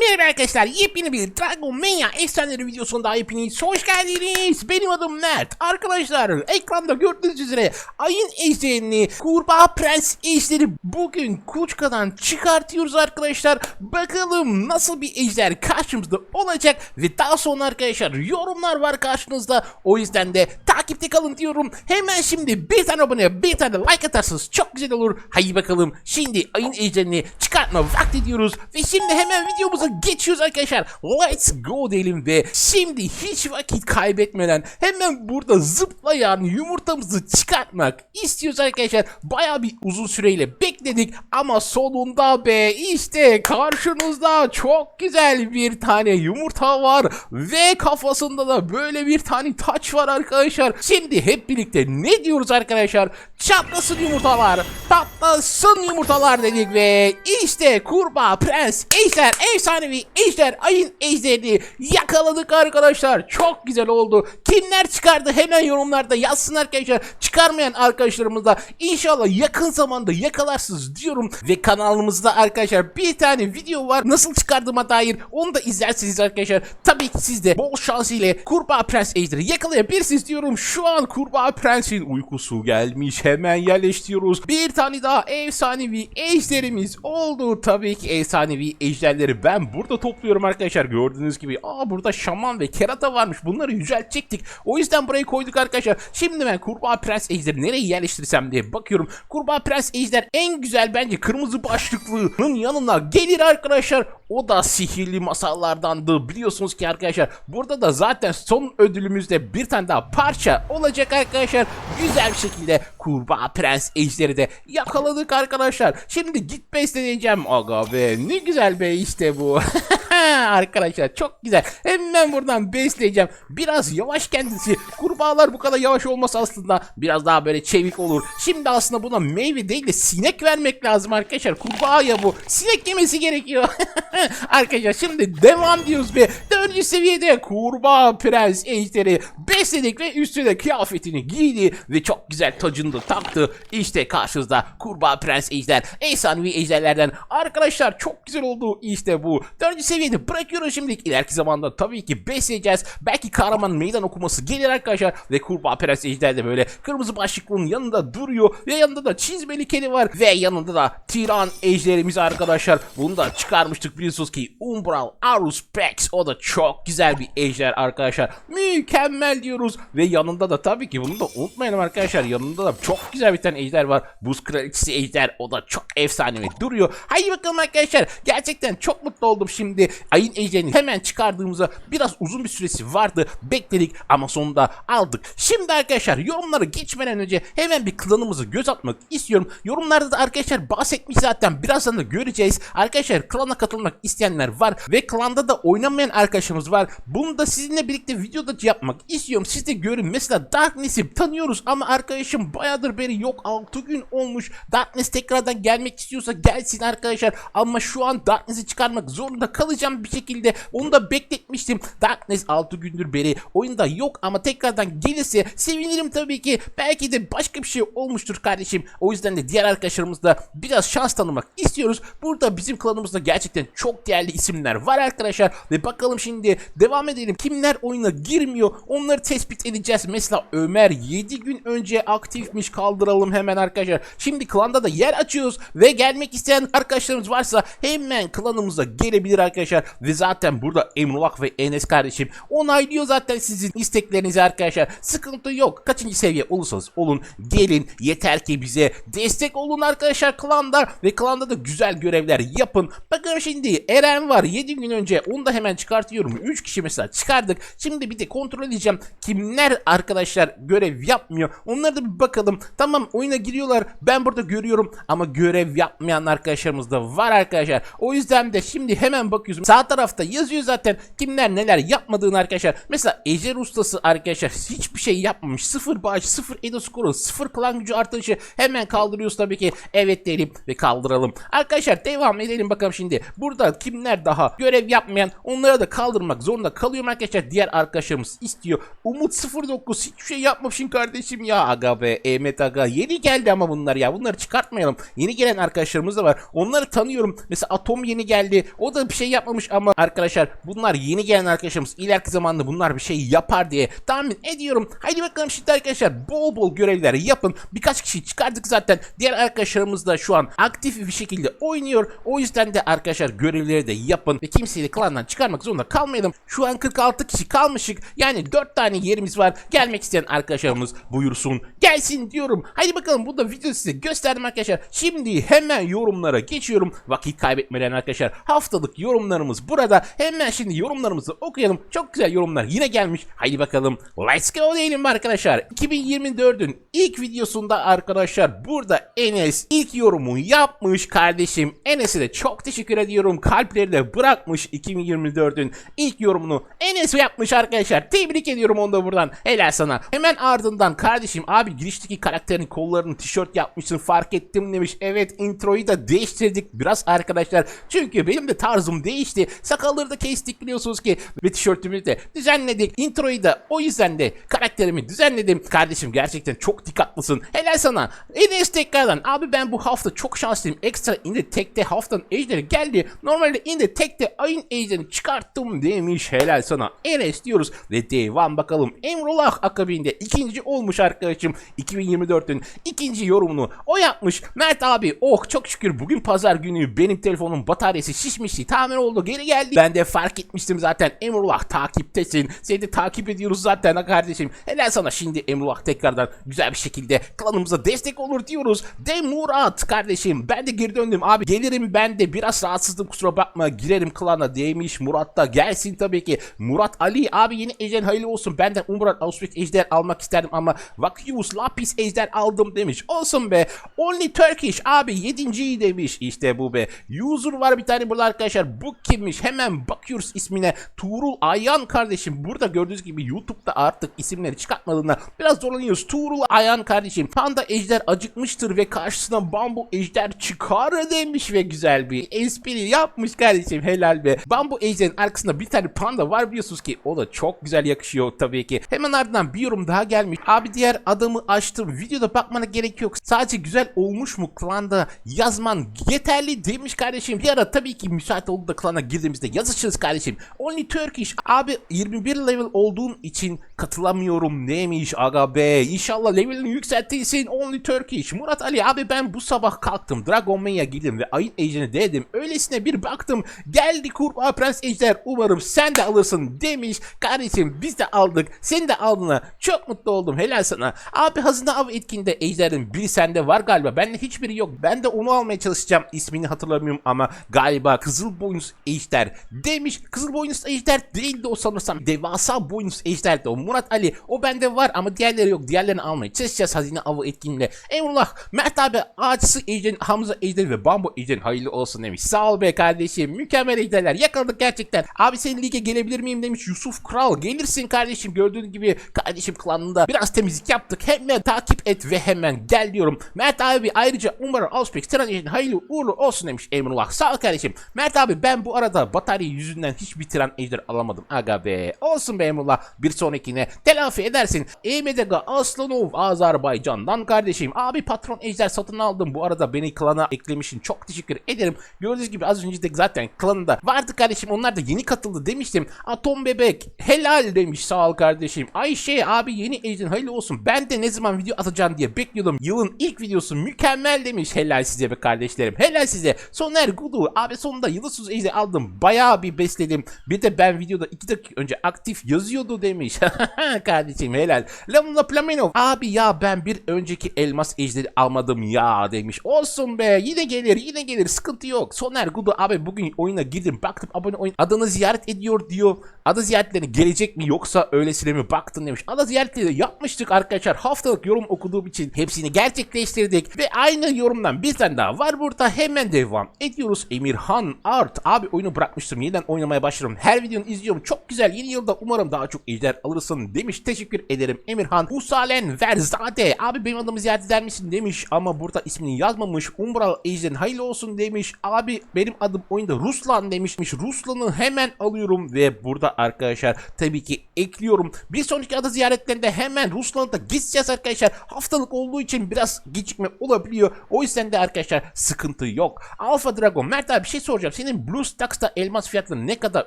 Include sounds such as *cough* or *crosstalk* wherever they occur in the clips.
Merhaba arkadaşlar, yepyeni bir Dragon Mania efsaneleri videosunda hepiniz hoş geldiniz. Benim adım Mert. Arkadaşlar, ekranda gördüğünüz üzere ayın ejderini, kurbağa prens ejderi bugün Kuçka'dan çıkartıyoruz arkadaşlar. Bakalım nasıl bir ejder karşımızda olacak ve daha sonra arkadaşlar yorumlar var karşınızda. O yüzden de takipte kalın diyorum. Hemen şimdi bir tane abone, bir tane like atarsanız çok güzel olur. Haydi bakalım şimdi ayın ejderini çıkartma vakti diyoruz ve şimdi hemen videomuza geçiyoruz arkadaşlar. Let's go diyelim ve şimdi hiç vakit kaybetmeden hemen burada zıplayan yumurtamızı çıkartmak istiyoruz arkadaşlar. Baya bir uzun süreyle bekledik ama sonunda be işte karşınızda çok güzel bir tane yumurta var ve kafasında da böyle bir tane taç var arkadaşlar. Şimdi hep birlikte ne diyoruz arkadaşlar? Çatlasın yumurtalar, patlasın yumurtalar dedik ve işte kurbağa, prens, ejder, efsanevi ejder, ayın ejderini yakaladık arkadaşlar. Çok güzel oldu. Kimler çıkardı hemen yorumlarda yazsın arkadaşlar. Çıkarmayan arkadaşlarımız da inşallah yakın zamanda yakalarsınız diyorum. Ve kanalımızda arkadaşlar bir tane video var. Nasıl çıkardığıma dair onu da izlersiniz arkadaşlar. Tabii ki siz de bol şans ile kurbağa prens ejderi yakalayabilirsiniz diyorum. Şu an kurbağa prensin uykusu gelmiş. Hemen yerleştiriyoruz. Bir tane daha efsanevi ejderimiz oldu. Tabii ki efsanevi ejderleri ben burada topluyorum arkadaşlar. Gördüğünüz gibi aa burada şaman ve kerata varmış. Bunları yüceltecektik. O yüzden burayı koyduk arkadaşlar. Şimdi ben kurbağa prens ejderi nereye yerleştirsem diye bakıyorum. Kurbağa prens ejder en güzel bence kırmızı başlıklının yanına gelir arkadaşlar. O da sihirli masallardandı. Biliyorsunuz ki arkadaşlar burada da zaten son ödülümüzde bir tane daha parça olacak arkadaşlar. Güzel bir şekilde kurbağa prens ejderi de yakaladık arkadaşlar. Şimdi git besleyeceğim. Aga be ne güzel be işte bu. *laughs* arkadaşlar çok güzel. Hemen buradan besleyeceğim. Biraz yavaş kendisi. Kurbağalar bu kadar yavaş olmasa aslında biraz daha böyle çevik olur. Şimdi aslında buna meyve değil de sinek vermek lazım arkadaşlar. Kurbağa ya bu. Sinek yemesi gerekiyor. *laughs* arkadaşlar şimdi devam diyoruz ve dördüncü seviyede kurbağa prens ejderi besledik ve üstüne kıyafetini giydi ve çok güzel tacını da taktı. İşte karşınızda kurbağa prens ejder. Efsanevi ejderlerden. Arkadaşlar çok güzel oldu işte bu. Dördüncü seviyede bırakıyoruz şimdilik. İleriki zamanda tabii ki besleyeceğiz. Belki kahraman meydan okuması gelir arkadaşlar. Ve kurbağa prens ejder de böyle kırmızı başlıklının yanında duruyor. Ve yanında da çizmeli kedi var. Ve yanında da tiran ejderimiz arkadaşlar. Bunu da çıkarmıştık biliyorsunuz ki Umbral Arus Pex. O da çok güzel bir ejder arkadaşlar. Mükemmel diyoruz. Ve yanında da tabii ki bunu da unutmayalım arkadaşlar. Yanında da çok güzel bir tane ejder var. Buz kraliçesi ejder. O da çok efsanevi duruyor. Haydi bakalım arkadaşlar. Gerçekten çok mutlu oldum şimdi. Ayın ejderini hemen çıkardığımızda biraz uzun bir süresi vardı. Bekledik ama sonunda aldık. Şimdi arkadaşlar yorumlara geçmeden önce hemen bir klanımızı göz atmak istiyorum. Yorumlarda da arkadaşlar bahsetmiş zaten. Birazdan da göreceğiz. Arkadaşlar klana katılmak isteyenler var ve klanda da oynamayan arkadaşımız var. Bunu da sizinle birlikte videoda yapmak istiyorum. Siz de görün. Mesela Darkness'i tanıyoruz ama arkadaşım bayağıdır beri yok. 6 gün olmuş. Darkness tekrardan gelmek istiyorsa gelsin arkadaşlar. Ama şu an Darkness'i çıkarmak zorunda kalacağım bir şekilde. Onu da bekletmiştim. Darkness 6 gündür beri oyunda yok ama tekrardan gelirse sevinirim tabii ki. Belki de başka bir şey olmuştur kardeşim. O yüzden de diğer arkadaşlarımızla biraz şans tanımak istiyoruz. Burada bizim klanımızda gerçekten çok değerli isimler var arkadaşlar. Ve bakalım şimdi devam edelim. Kimler oyuna girmiyor onları tespit edeceğiz. Mesela Ömer 7 gün önce aktifmiş kaldıralım hemen arkadaşlar. Şimdi klanda da yer açıyoruz ve gelmek isteyen arkadaşlarımız varsa hemen klanımıza gelebilir arkadaşlar. Ve zaten burada Emrullah ve Enes kardeşim onaylıyor zaten sizin isteklerinizi arkadaşlar. Sıkıntı yok. Kaçıncı seviye olursanız olun gelin yeter ki bize destek olun arkadaşlar klanda ve klanda da güzel görevler yapın. Bakın şimdi Eren var 7 gün önce onu da hemen çıkartıyorum. 3 kişi mesela çıkardık. Şimdi bir de kontrol edeceğim kimler arkadaşlar görev yapmıyor. Onlara da bir bakalım. Tamam oyuna giriyorlar. Ben burada görüyorum ama görev yapmayan arkadaşlarımız da var arkadaşlar. O yüzden de şimdi hemen bakıyoruz. Sağ tarafta yazıyor zaten kimler neler yapmadığını arkadaşlar. Mesela Ejder ustası arkadaşlar hiçbir şey yapmamış. Sıfır bağış, sıfır edo skoru, sıfır klan gücü artışı hemen kaldırıyoruz tabii ki. Evet diyelim ve kaldıralım. Arkadaşlar devam edelim bakalım şimdi. Burada kimler daha görev yapmayan onlara da kaldırmak zorunda kalıyorum arkadaşlar. Diğer arkadaşlarımız istiyor. Umut 09 hiçbir şey yapmamışsın kardeşim ya. Aga be Ahmet Aga yeni geldi ama bunlar ya. Bunları çıkartmayalım. Yeni gelen arkadaşlarımız da var. Onları tanıyorum. Mesela Atom yeni geldi. O da bir şey yapmamış ama arkadaşlar bunlar yeni gelen arkadaşlarımız. İleriki zamanda bunlar bir şey yapar diye tahmin ediyorum. Haydi bakalım şimdi arkadaşlar bol bol görevler yapın. Birkaç kişi çıkardık zaten. Diğer arkadaşlarımız da şu an aktif bir şekilde oynuyor. O yüzden de arkadaşlar görevleri de yapın ve kimseyi de klandan çıkarmak zorunda kalmayalım. Şu an 46 kişi kalmışık. Yani 4 tane yerimiz var. Gelmek isteyen arkadaşlarımız buyursun. Gelsin diyorum. Haydi bakalım bu da video size gösterdim arkadaşlar. Şimdi hemen yorumlara geçiyorum. Vakit kaybetmeden arkadaşlar. Haftalık yorumlarımız burada. Hemen şimdi yorumlarımızı okuyalım. Çok güzel yorumlar yine gelmiş. Haydi bakalım. Let's go diyelim arkadaşlar. 2024'ün ilk videosunda arkadaşlar burada Enes ilk yorumu yapmış kardeşim. Enes'e de çok teşekkür ediyorum. Kalpleri de bırakmış 2024'ün ilk yorumunu. Enes yapmış arkadaşlar. Tebrik ediyorum onu da buradan. Helal sana. Hemen ardından kardeşim abi girişteki karakterin kollarını tişört yapmışsın fark ettim demiş. Evet introyu da değiştirdik biraz arkadaşlar. Çünkü benim de tarzım değişti. Sakalları da kestik biliyorsunuz ki. Ve tişörtümü de düzenledik. Introyu da o yüzden de karakterimi düzenledim. Kardeşim gerçekten çok dikkatlısın. Helal sana. Enes tekrardan. Abi ben bu hafta çok şanslıyım. Ekstra indi tekte haftanın ejderi geldi. Normalde indi tekte ayın ejderini çıkarttım demiş. Helal sana. Enes diyoruz. Ve devam bakalım. Emrullah akabinde ikinci olmuş arkadaşım. 2024'ün ikinci yorumunu o yapmış. Mert abi oh çok şükür bugün pazar günü benim telefonun bataryası şişmişti. Tamir oldu geri geldi. Ben de fark etmiştim zaten. Emrullah takiptesin. Seni de takip ediyoruz zaten kardeşim. Helal sana şimdi Emrullah tekrardan güzel bir şekilde klanımıza destek olur diyoruz. De Murat kardeşim ben de geri döndüm abi gelirim ben de biraz rahatsızdım kusura bakma girerim klana demiş Murat da gelsin tabii ki. Murat Ali abi yeni ejder hayırlı olsun benden Umurat Auspex ejder almak isterdim ama Vakius Lapis ejder aldım demiş. Olsun be. Only Turkish abi yedinciyi demiş. İşte bu be. User var bir tane burada arkadaşlar. Bu kimmiş? Hemen bakıyoruz ismine. Tuğrul Ayhan kardeşim. Burada gördüğünüz gibi YouTube'da artık isimleri çıkartmadığında biraz zorlanıyoruz. Tuğrul Ayhan kardeşim. Panda ejder acıkmıştır ve karşısına bambu ejder çıkar demiş ve güzel bir espri yapmış kardeşim. Helal be. Bambu ejderin arkasında bir tane panda var biliyorsunuz ki. O da çok güzel yakışıyor tabii ki. Hemen ardından bir yorum daha gelmiş. Abi diğer adamı açtım. Videoda bakmana gerek yok. Sadece güzel olmuş mu klanda yazman yeterli demiş kardeşim. Bir ara tabii ki müsait oldu da klana girdiğimizde yazışırız kardeşim. Only Turkish. Abi 21 level olduğun için katılamıyorum demiş aga be. İnşallah levelini yükseltirsin Only Turkish. Murat Ali abi ben bu sabah kalktım. Dragon Mania girdim ve ayın ejderini denedim. Öylesine bir baktım. Geldi kurbağa prens ejder. Umarım sen de alırsın demiş. Kardeşim biz de aldık. Sen de aldığına çok mutlu oldum. Helal sana. Abi hazine av etkinde ejderin biri sende var galiba. Bende hiçbiri yok. Ben de onu almaya çalışacağım. İsmini hatırlamıyorum ama galiba Kızıl Boynuz Ejder demiş. Kızıl Boynuz Ejder değildi o sanırsam. Devasa Boynuz Ejder'di o. Murat Ali o bende var ama diğerleri yok. Diğerlerini almaya çalışacağız hazine avı etkinliğinde. Emrullah Mert abi ağaçsı Ejder'in Hamza Ejder ve Bambu Ejder'in hayırlı olsun demiş. Sağ ol be kardeşim. Mükemmel ejderler. Yakaladık gerçekten. Abi senin lige gelebilir miyim demiş Yusuf Kral. Gelirsin kardeşim. Gördüğün gibi kardeşim klanında biraz temizlik yaptık. Hemen takip et ve hemen gel diyorum. Mert abi ayrıca umarım Auspex Tren için hayırlı uğurlu olsun demiş Emrullah. Sağ ol kardeşim. Mert abi ben bu arada batarya yüzünden hiçbir tren ejder alamadım. Aga be. Olsun be Emrullah. Bir sonrakine telafi edersin. Emedega Aslanov Azerbaycan'dan kardeşim. Abi patron ejder satın aldım. Bu arada beni klana eklemişsin. Çok teşekkür ederim. Gördüğünüz gibi az önce de zaten klanında vardı kardeşim. Onlar da yeni katıldı demiştim. Atom bebek helal demiş sağ ol kardeşim. Ayşe abi yeni ejder hayırlı olsun. Ben de ne zaman video atacağım diye bekliyordum. Yılın ilk videosu mükemmel demiş. Helal size be kardeşlerim. Helal size. Soner Gudu abi sonunda yıldızsız ejder aldım. Bayağı bir besledim. Bir de ben videoda 2 dakika önce aktif yazıyordu demiş. *laughs* kardeşim helal. Lamla Plaminov abi ya ben bir önceki elmas ejderi almadım ya demiş. Olsun be yine gelir yine gelir sıkıntı yok. Soner Gudu abi bugün oyuna girdim baktım abone oyun adını ziyaret ediyor diyor. Adı ziyaretleri gelecek mi yoksa öylesine mi baktın demiş. Adı ziyaretleri yapmıştık arkadaşlar. Haftalık yorum okuduğum için hepsini gerçekleştirdik. Ve aynı yorumdan bir tane daha var burada. Hemen devam ediyoruz. Emirhan Art. Abi oyunu bırakmıştım. Yeniden oynamaya başladım. Her videonu izliyorum. Çok güzel. Yeni yılda umarım daha çok ejder alırsın demiş. Teşekkür ederim Emirhan. Usalen Verzade. Abi benim adımı ziyaret eder misin demiş. Ama burada ismini yazmamış. Umbral ejderin hayırlı olsun demiş. Abi benim adım oyunda Ruslan demişmiş. Ruslan'ı hemen alıyorum ve burada arkadaşlar tabii ki ekliyorum. Bir sonraki ada ziyaretlerinde hemen Ruslan'ı da gideceğiz arkadaşlar. Haftalık olduğu için biraz gecikme olabiliyor. O yüzden de arkadaşlar sıkıntı yok. Alpha Dragon Mert abi bir şey soracağım. Senin BlueStacks'ta elmas fiyatları ne kadar?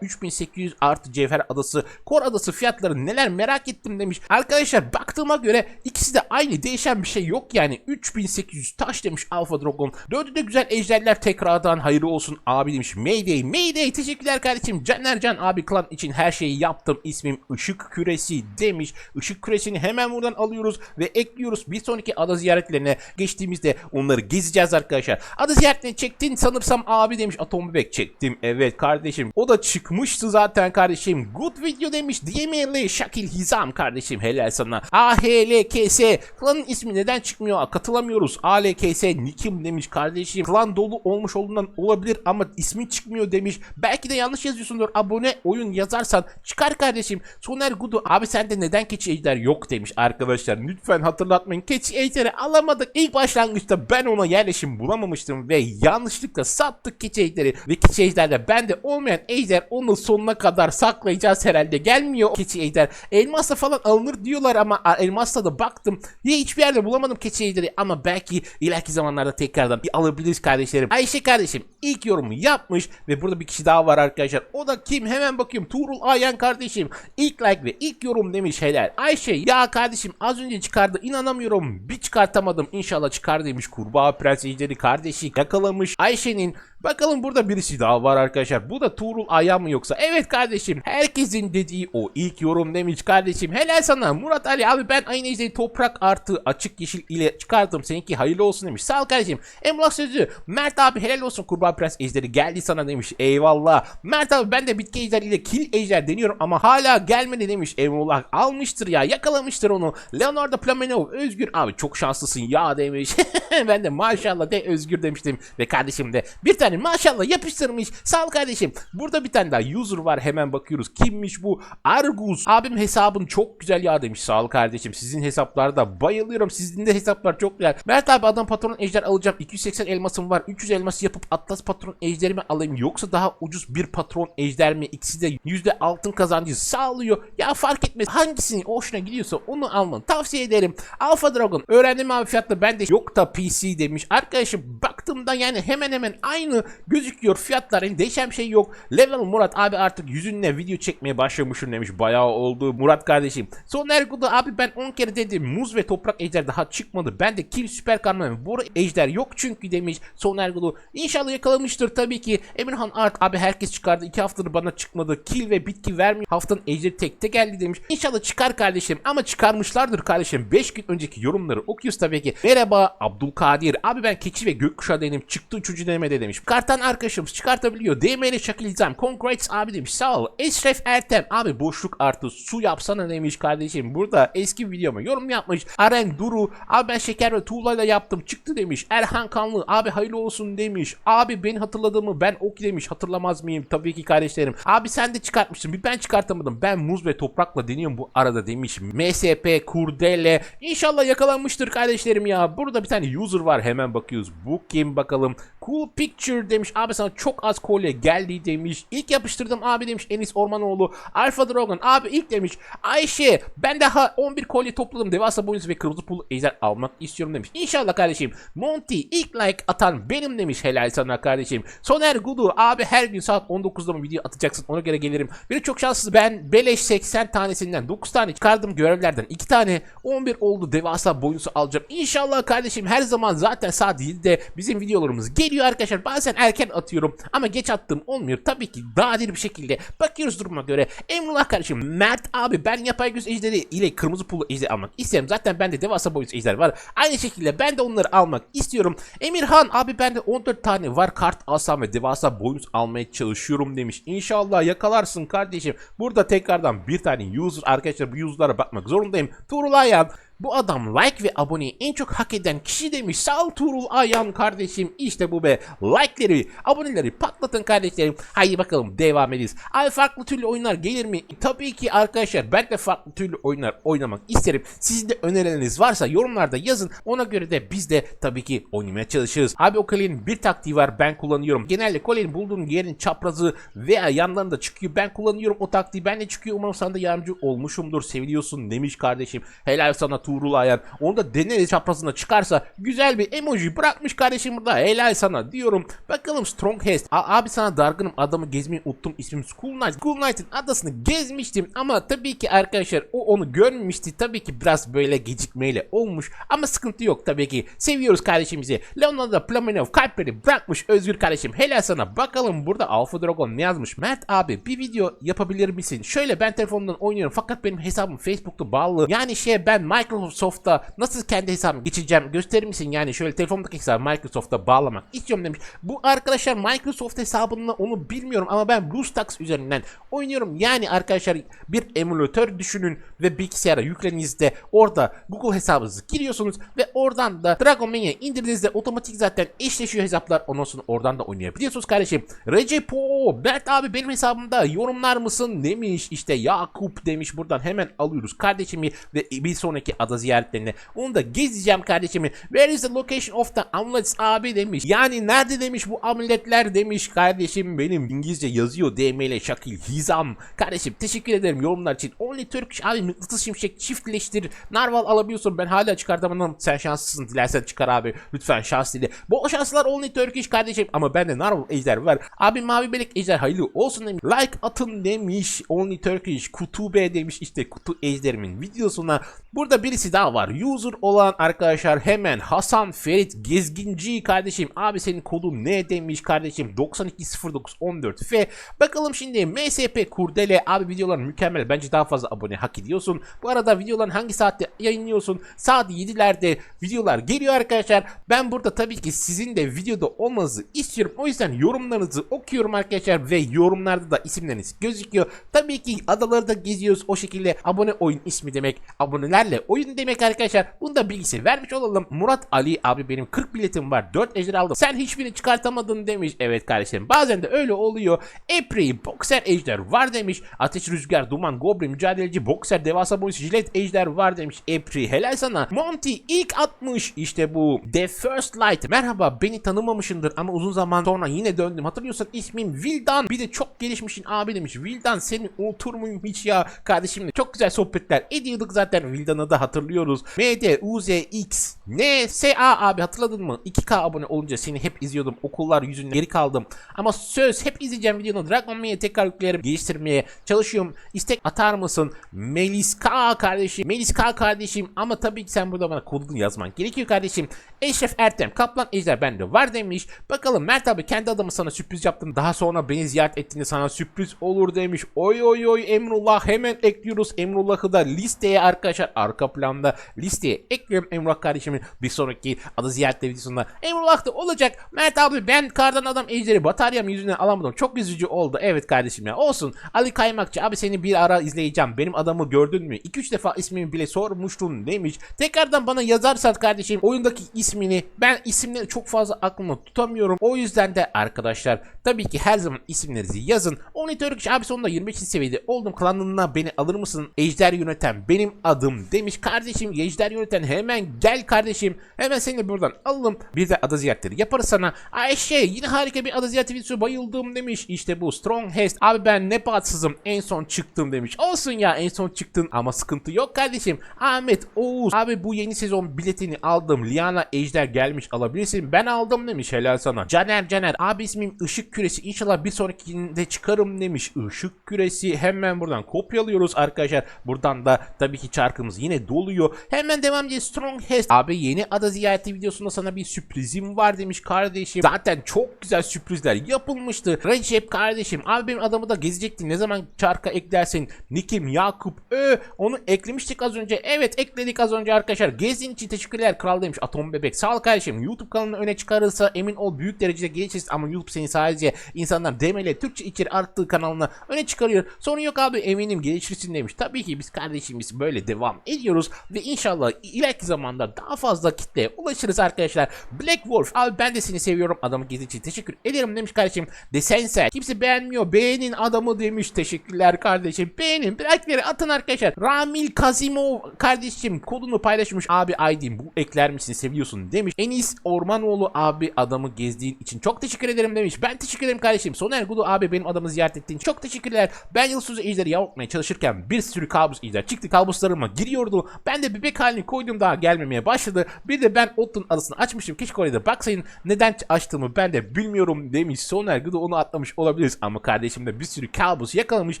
3800 artı Cevher Adası, Kor Adası fiyatları neler merak ettim demiş. Arkadaşlar baktığıma göre ikisi de aynı değişen bir şey yok yani. 3800 taş demiş Alpha Dragon. Dördü de güzel ejderler tekrardan hayırlı olsun abi demiş. Mayday Mayday teşekkürler kardeşim. Caner Can abi klan için her şeyi yaptım. İsmim Işık Küresi demiş. Işık Küresi'ni hemen buradan alıyoruz ve ekliyoruz. Bir sonraki ada ziyaretlerine geçtiğimizde onları gezeceğiz arkadaşlar. Ada ziyaretini çektin sanırsam abi demiş. Atom bebek çektim. Evet kardeşim. O da çıkmıştı zaten kardeşim. Good video demiş. DML Şakil Hizam kardeşim. Helal sana. AHLKS. Klanın ismi neden çıkmıyor? Katılamıyoruz. ALKS Nikim demiş kardeşim. Klan dolu olmuş olduğundan olabilir ama ismi çıkmıyor demiş. Belki de yanlış yazıyorsundur. Abone oyun yazarsan çıkar kardeşim. Soner Gudu abi sende neden keçi ejder yok demiş arkadaşlar. Lütfen hatırlatmayın. Keçi ejderi alamadık. İlk başlangıçta ben ona yerleşim bulamamıştım ve yanlışlıkla sattık keçi ejderi. Ve keçi ejderde bende olmayan ejder onu sonuna kadar saklayacağız herhalde. Gelmiyor keçi ejder. Elmasla falan alınır diyorlar ama elmasla da baktım. Ya hiçbir yerde bulamadım keçi ejderi ama belki ileriki zamanlarda tekrardan bir alabiliriz kardeşlerim. Ayşe kardeşim ilk yorumu yapmış ve burada bir kişi daha var arkadaşlar. O da kim? Hemen bakayım. Tuğrul Ayhan kardeşim. İlk like ve ilk yorum demiş helal. Ayşe ya kardeşim az önce çıkardı inanamıyorum. Bir çıkartamadım. İnşallah çıkar demiş. Kurbağa Prens Ejderi kardeşi yakalamış. Ayşe'nin Bakalım burada birisi daha var arkadaşlar. Bu da Tuğrul Ayhan mı yoksa? Evet kardeşim. Herkesin dediği o ilk yorum demiş kardeşim. Helal sana. Murat Ali abi ben aynı ejderi toprak artı açık yeşil ile çıkardım. Seninki hayırlı olsun demiş. Sağ ol kardeşim. Emlak sözü. Mert abi helal olsun kurbağa prens ejderi geldi sana demiş. Eyvallah. Mert abi ben de bitki ejder ile kil ejder deniyorum ama hala gelmedi demiş. Emrullah almıştır ya yakalamıştır onu. Leonardo Plamenov Özgür abi çok şanslısın ya demiş. *laughs* ben de maşallah de Özgür demiştim. Ve kardeşim de bir tane maşallah yapıştırmış. Sağ ol kardeşim. Burada bir tane daha user var hemen bakıyoruz. Kimmiş bu? Argus. Abim hesabın çok güzel ya demiş. Sağ ol kardeşim. Sizin hesaplarda bayılıyorum. Sizin de hesaplar çok güzel. Mert abi adam patron ejder alacağım. 280 elmasım var. 300 elmas yapıp Atlas patron ejderimi alayım. Yoksa daha ucuz bir patron ejder mi? İkisi de yüzde altın kazancı sağlıyor. Ya fark etmez. Hangisini hoşuna gidiyorsa onu almanı tavsiye ederim. Alpha Dragon. Öğrendim abi fiyatla ben de yok da PC demiş. Arkadaşım baktığımda yani hemen hemen aynı gözüküyor. Fiyatlar yani değişen şey yok. Level Murat abi artık yüzünle video çekmeye başlamışım demiş. Bayağı oldu Murat kardeşim. Son Ergu'da abi ben 10 kere dedim muz ve toprak ejder daha çıkmadı. Ben de kim süper kahraman bu ejder yok çünkü demiş Son Ergu'da. İnşallah yakalamıştır tabii ki. Emirhan Art abi herkes çıkardı. 2 haftadır bana çıkmadı. Kill ve bitki vermiyor. Haftanın ejderi tekte geldi demiş. İnşallah çıkar kardeşim ama çıkarmışlardır kardeşim. 5 gün önceki yorumları okuyoruz tabii ki. Merhaba Abdülkadir. Abi ben keçi ve gökkuşağı denedim. Çıktı uçucu denemede demiş. Kartan arkadaşımız çıkartabiliyor. DM'li şakil izlem. Congrats abi demiş. Sağ ol. Eşref Ertem. Abi boşluk artı su yapsana demiş kardeşim. Burada eski videoma yorum yapmış. Aren Duru. Abi ben şeker ve tuğlayla yaptım. Çıktı demiş. Erhan Kanlı. Abi hayırlı olsun demiş. Abi beni hatırladığımı ben ok demiş. Hatırlamaz mıyım? Tabii ki kardeşlerim. Abi sen de çıkartmışsın. Bir ben çıkartamadım. Ben muz ve toprakla deniyorum bu arada demiş. MSP Kurdele. İnşallah yakalanmıştır kardeşlerim ya. Burada bir tane user var. Hemen bakıyoruz. Bu kim bakalım. Cool Picture demiş. Abi sana çok az kolye geldi demiş. İlk yapıştırdım abi demiş Enis Ormanoğlu. Alfa Dragon abi ilk demiş. Ayşe ben daha 11 kolye topladım. Devasa boyunuz ve kırmızı pul ejder almak istiyorum demiş. İnşallah kardeşim. Monty ilk like atan benim demiş. Helal sana kardeşim. Soner Gudu abi her gün saat 19'da mı video atacaksın ona göre gelirim. Biri çok şanssız ben beleş 80 tanesinden 9 tane çıkardım görevlerden 2 tane 11 oldu devasa boyunuzu alacağım. İnşallah kardeşim her zaman zaten saat 7'de bizim videolarımız geliyor arkadaşlar. Bazen erken atıyorum ama geç attığım olmuyor. Tabii ki nadir bir şekilde bakıyoruz duruma göre. Emrullah kardeşim Mert abi ben yapay göz ejderi ile kırmızı pullu ejder almak isterim. Zaten bende devasa boyut ejder var. Aynı şekilde ben de onları almak istiyorum. Emirhan abi bende 14 tane var kart alsam ve devasa boyut almaya çalışıyorum demiş. İnşallah yakalarsın kardeşim. Burada tekrardan bir tane user arkadaşlar bu user'lara bakmak zorundayım. Tuğrul Ayhan Bu adam like ve aboneyi en çok hak eden kişi demiş. Sağ Tuğrul Ayhan kardeşim. İşte bu be. Like'leri, aboneleri patlatın kardeşlerim. Haydi bakalım devam ediniz. Abi farklı türlü oyunlar gelir mi? Tabii ki arkadaşlar ben de farklı türlü oyunlar oynamak isterim. Sizin de önerileriniz varsa yorumlarda yazın. Ona göre de biz de tabii ki oynamaya çalışırız. Abi o kalenin bir taktiği var ben kullanıyorum. Genelde kalenin bulduğun yerin çaprazı veya yanlarında çıkıyor. Ben kullanıyorum o taktiği. Ben de çıkıyor. Umarım sana da yardımcı olmuşumdur. Seviliyorsun demiş kardeşim. Helal sana Tuğrul Ayhan. Onu da deneriz çaprazına çıkarsa güzel bir emoji bırakmış kardeşim burada. Helal sana diyorum. Bakalım Strongest. A- abi sana dargınım adamı gezmeyi unuttum. İsmim School Knight. School Knight'ın adasını gezmiştim ama tabii ki arkadaşlar o onu görmemişti. Tabii ki biraz böyle gecikmeyle olmuş ama sıkıntı yok tabii ki. Seviyoruz kardeşimizi. Leonardo Plaminov kalpleri bırakmış Özgür kardeşim. Helal sana. Bakalım burada Alpha Dragon ne yazmış? Mert abi bir video yapabilir misin? Şöyle ben telefondan oynuyorum fakat benim hesabım Facebook'ta bağlı. Yani şey ben Microsoft'ta nasıl kendi hesabımı geçeceğim gösterir misin? Yani şöyle telefondaki hesabı Microsoft'ta bağlamak istiyorum demiş. Bu arkadaşlar Microsoft hesabını onu bilmiyorum ama ben BlueStacks üzerinden oynuyorum. Yani arkadaşlar bir emülatör düşünün ve bilgisayara yüklenizde orada Google hesabınızı giriyorsunuz ve oradan da Dragon Mania indirdiğinizde otomatik zaten eşleşiyor hesaplar. Ondan sonra oradan da oynayabiliyorsunuz kardeşim. Recep o Bert abi benim hesabımda yorumlar mısın demiş. İşte Yakup demiş buradan hemen alıyoruz kardeşimi ve bir sonraki ada ziyaretlerine onu da gezeceğim kardeşimi. Where is the location of the amulets abi demiş. Yani nerede demiş bu amuletler demiş kardeşim benim İngilizce yazıyor DM ile Şakil Hizam. Kardeşim teşekkür ederim yorumlar için. Only Turkish abi mıknatıs şimşek çiftleştir. Narval alabiliyorsun ben hala çıkartamadım. Sen şanslısın dilersen çıkar abi. Lütfen şans dile. Bol şanslar Only Turkish kardeşim ama bende Narval ejder var. Abi mavi belek ejder hayırlı olsun demiş. Like atın demiş. Only Turkish kutube demiş. İşte kutu ejderimin videosuna. Burada birisi daha var. User olan arkadaşlar hemen Hasan Ferit Gezginci kardeşim. Abi senin kodun ne demiş kardeşim. 920914F. Bakalım şimdi MSP Kurdele abi videoların mükemmel. Bence daha fazla abone hak ediyorsun. Bu arada videoların hangi saatte yayınlıyorsun? Saat 7'lerde videolar geliyor arkadaşlar. Ben burada tabii ki sizin de videoda olmanızı istiyorum. O yüzden yorumlarınızı okuyorum arkadaşlar ve yorumlarda da isimleriniz gözüküyor. Tabii ki adaları da geziyoruz. O şekilde abone oyun ismi demek. Abonelerle oyun demek arkadaşlar. Bunu da bilgisi vermiş olalım. Murat Ali abi benim 40 biletim var. 4 ejder aldım. Sen hiçbirini çıkartamadın demiş. Evet kardeşim bazen de öyle oluyor. Epri boxer ejder var demiş. Ateş rüzgar duman goblin mücadeleci boxer devasa boyut jilet ejder var demiş. Epri helal sana. Monty ilk atmış. İşte bu. The First Light. Merhaba beni tanımamışındır ama uzun zaman sonra yine döndüm. Hatırlıyorsan ismim Vildan. Bir de çok gelişmişin abi demiş. Vildan seni unutur muyum hiç ya kardeşimle. Çok güzel sohbetler ediyorduk zaten. Vildan'ı da hatırlıyoruz. MD, UZX, N, SA abi hatırladın mı? 2K abone olunca seni hep izliyordum. Okullar yüzünden geri kaldım. Ama söz hep izleyeceğim videonu. Dragon Mania'yı tekrar yüklerim. Geliştirmeye çalışıyorum. İstek atar mısın? Melis K kardeşim. Melis K kardeşim. Ama tabii ki sen burada bana kodunu yazman gerekiyor kardeşim. Eşref Ertem. Kaplan Ejder bende var demiş. Bakalım Mert abi kendi adamı sana sürpriz yaptım. Daha sonra beni ziyaret ettiğinde sana sürpriz olur demiş. Oy oy oy Emrullah hemen ekliyoruz. Emrullah'ı da listeye arkadaşlar arka planda listeye ekliyorum Emrullah kardeşimin bir sonraki adı ziyaretle videosunda. Emrullah da olacak. Mert abi ben kardan adam ejderi bataryam yüzünden alamadım. Çok üzücü oldu. Evet kardeşim ya olsun. Ali Kaymakçı abi seni bir ara izleyeceğim. Benim adamı gördün mü? 2-3 defa ismimi bile sormuştun demiş. Tekrardan bana yazarsan kardeşim oyundaki ismini ben isimleri çok fazla aklımda tutamıyorum. O yüzden de arkadaşlar tabii ki her zaman isimlerinizi yazın. Only Turkish abi sonunda 25. seviyede oldum. Klanına beni alır mısın? Ejder yöneten benim adım demiş. Kardeşim ejder yöneten hemen gel kardeşim. Hemen seni buradan alalım. Bir de ada ziyaretleri yaparız sana. Ayşe yine harika bir ada ziyareti videosu bayıldım demiş. İşte bu Strong Hest. Abi ben ne bahtsızım en son çıktım demiş. Olsun ya en son çıktın ama sıkıntı yok kardeşim. Ahmet Oğuz. Abi bu yeni sezon biletini aldım. Liana Ejder gelmiş alabilirsin. Ben aldım demiş helal sana. Caner Caner. Abi ismim Işık Küresi. İnşallah bir sonrakinde çıkarım demiş. Işık Küresi. Hemen buradan kopyalıyoruz arkadaşlar. Buradan da tabii ki çarkımız yine doluyor. Hemen devam ediyoruz. Strong Hest. Abi yeni ada ziyareti videosunda sana bir sürprizim var demiş kardeşim. Zaten çok güzel sürprizler yapılmıştı. Recep kardeşim. Abi benim adamı da gezecektin. Ne zaman çarka eklersin? Nikim Yakup Ö. Onu eklemiştik az önce. Evet ekledik az önce arkadaşlar. Gezdiğin için teşekkürler kral demiş. Atom Bebek. Sağ ol kardeşim. YouTube kanalını öne çıkarırsa emin ol büyük derecede gelişiriz. Ama YouTube seni sadece insanlar demeli Türkçe içeri arttığı kanalına öne çıkarıyor. Sorun yok abi eminim gelişirsin demiş. Tabii ki biz kardeşimiz böyle devam ediyoruz. Diyoruz ve inşallah ileriki zamanda daha fazla kitleye ulaşırız arkadaşlar. Black Wolf abi ben de seni seviyorum adamı gizli için teşekkür ederim demiş kardeşim. Desensel kimse beğenmiyor beğenin adamı demiş teşekkürler kardeşim beğenin like'leri atın arkadaşlar. Ramil Kazimov kardeşim kodunu paylaşmış abi Aydin bu ekler misin seviyorsun demiş. Enis Ormanoğlu abi adamı gezdiğin için çok teşekkür ederim demiş. Ben teşekkür ederim kardeşim. Soner Gudu abi benim adamı ziyaret ettiğin çok teşekkürler. Ben yıldız ejderi yavrutmaya çalışırken bir sürü kabus ejder çıktı kabuslarıma giriyordu. Ben de bebek halini koydum daha gelmemeye başladı. Bir de ben Otto'nun adısını açmışım. Keşke oraya da baksayın. Neden açtığımı ben de bilmiyorum demiş. Soner Gudu onu atlamış olabiliriz. Ama kardeşim de bir sürü kabus yakalamış.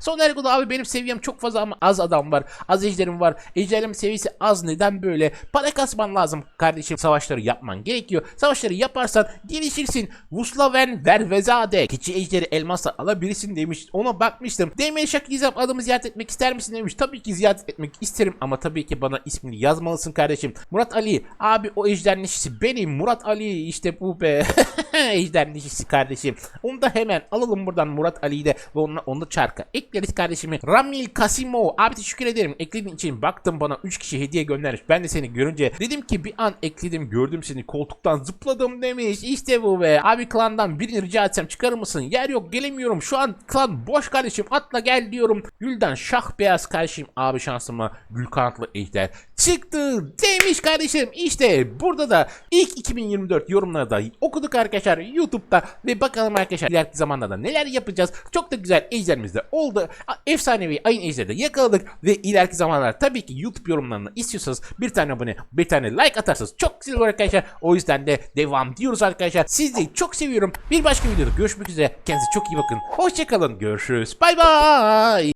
Soner Gudu abi benim seviyem çok fazla ama az adam var. Az ejderim var. Ejderlerin seviyesi az. Neden böyle? Para kasman lazım kardeşim. Savaşları yapman gerekiyor. Savaşları yaparsan gelişirsin. Vuslaven Vervezade. Keçi ejderi elmasla alabilirsin demiş. Ona bakmıştım. Demir Şakizem adamı ziyaret etmek ister misin demiş. Tabii ki ziyaret etmek isterim ama tabii ki bana ismini yazmalısın kardeşim. Murat Ali. Abi o ejder neşisi benim. Murat Ali işte bu be. *laughs* ejder neşisi kardeşim. Onu da hemen alalım buradan Murat Ali'yi de ve onunla, onu da çarka ekleriz kardeşimi. Ramil Kasimov. Abi teşekkür ederim. Eklediğin için baktım bana 3 kişi hediye göndermiş. Ben de seni görünce dedim ki bir an ekledim gördüm seni koltuktan zıpladım demiş. İşte bu be. Abi klandan birini rica etsem çıkarır mısın? Yer yok gelemiyorum. Şu an klan boş kardeşim. Atla gel diyorum. Gülden şah beyaz kardeşim. Abi şansıma gül kanatlı ejder çıktı demiş kardeşim. İşte burada da ilk 2024 yorumlarda okuduk arkadaşlar YouTube'da ve bakalım arkadaşlar ileriki zamanlarda neler yapacağız. Çok da güzel ejderimiz de oldu. Efsanevi ayın ejderi de yakaladık ve ileriki zamanlar tabii ki YouTube yorumlarını istiyorsanız bir tane abone bir tane like atarsanız çok güzel olur arkadaşlar. O yüzden de devam diyoruz arkadaşlar. Sizleri çok seviyorum. Bir başka videoda görüşmek üzere. Kendinize çok iyi bakın. Hoşçakalın. Görüşürüz. Bay bay.